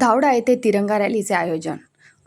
धावडा येथे तिरंगा रॅलीचे आयोजन.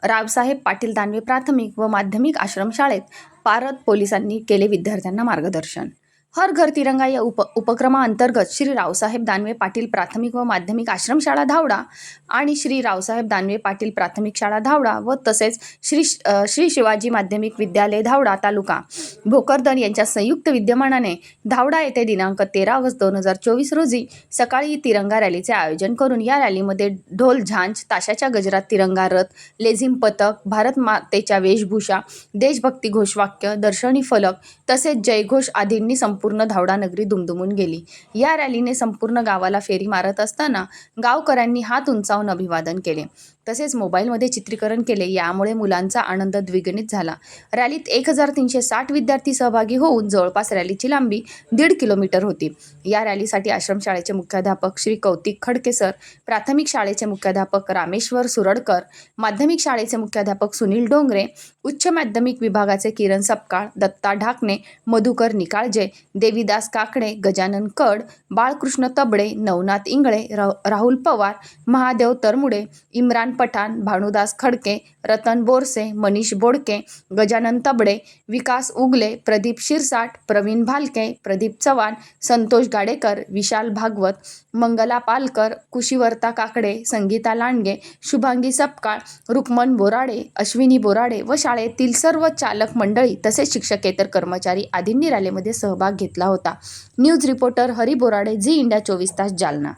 रावसाहेब पाटील दानवे प्राथमिक व माध्यमिक आश्रमशाळेत पारद पोलिसांनी केले विद्यार्थ्यांना मार्गदर्शन. हर घर तिरंगा या उप उपक्रमाअंतर्गत श्री रावसाहेब दानवे पाटील प्राथमिक व माध्यमिक आश्रमशाळा धावडा आणि श्री रावसाहेब दानवे पाटील प्राथमिक शाळा धावडा व तसेच श्री श्री शिवाजी माध्यमिक विद्यालय धावडा तालुका. भोकरदन यांच्या संयुक्त विद्यमानाने धावडा येथे दिनांक तेरा ऑगस्ट दोन हजार चोवीस रोजी सकाळी तिरंगा रॅलीचे आयोजन करून या रॅलीमध्ये ढोल झांज ताशाच्या गजरात तिरंगा रथ लेझिम पथक भारत मातेच्या वेशभूषा देशभक्ती घोषवाक्य दर्शनी फलक तसेच जयघोष आदींनी संप संपूर्ण धावडा नगरी दुमदुमून गेली. या रॅलीने संपूर्ण गावाला फेरी मारत असताना गावकऱ्यांनी हात उंचावून अभिवादन केले. तसेच मोबाईलमध्ये चित्रीकरण केले. यामुळे मुलांचा आनंद द्विगणित झाला. रॅलीत एक हजार तीनशे साठ विद्यार्थी सहभागी होऊन जवळपास रॅलीची लांबी दीड किलोमीटर होती. या रॅलीसाठी आश्रमशाळेचे मुख्याध्यापक श्री कौतिक खडके सर प्राथमिक शाळेचे मुख्याध्यापक रामेश्वर सुरडकर माध्यमिक शाळेचे मुख्याध्यापक सुनील डोंगरे उच्च माध्यमिक विभागाचे किरण सपकाळ दत्ता ढाकणे मधुकर निकाळजे देवीदास काकडे गजानन कड बाळकृष्ण तबडे नवनाथ इंगळे रा राहुल पवार महादेव तरमुडे इम्रान पठाण भानुदास खडके रतन बोरसे मनीष बोडके गजानन तबडे विकास उगले प्रदीप शिरसाट प्रवीण भालके प्रदीप चव्हाण संतोष गाडेकर विशाल भागवत मंगला पालकर कुशीवर्ता काकडे संगीता लांडगे शुभांगी सपकाळ रुक्मन बोराडे अश्विनी बोराडे व शाळेतील सर्व चालक मंडळी तसेच शिक्षकेतर कर्मचारी आदींनी रॅलीमध्ये सहभाग घेतला होता. News reporter Hari Borade Zee India चोवीस तास जालना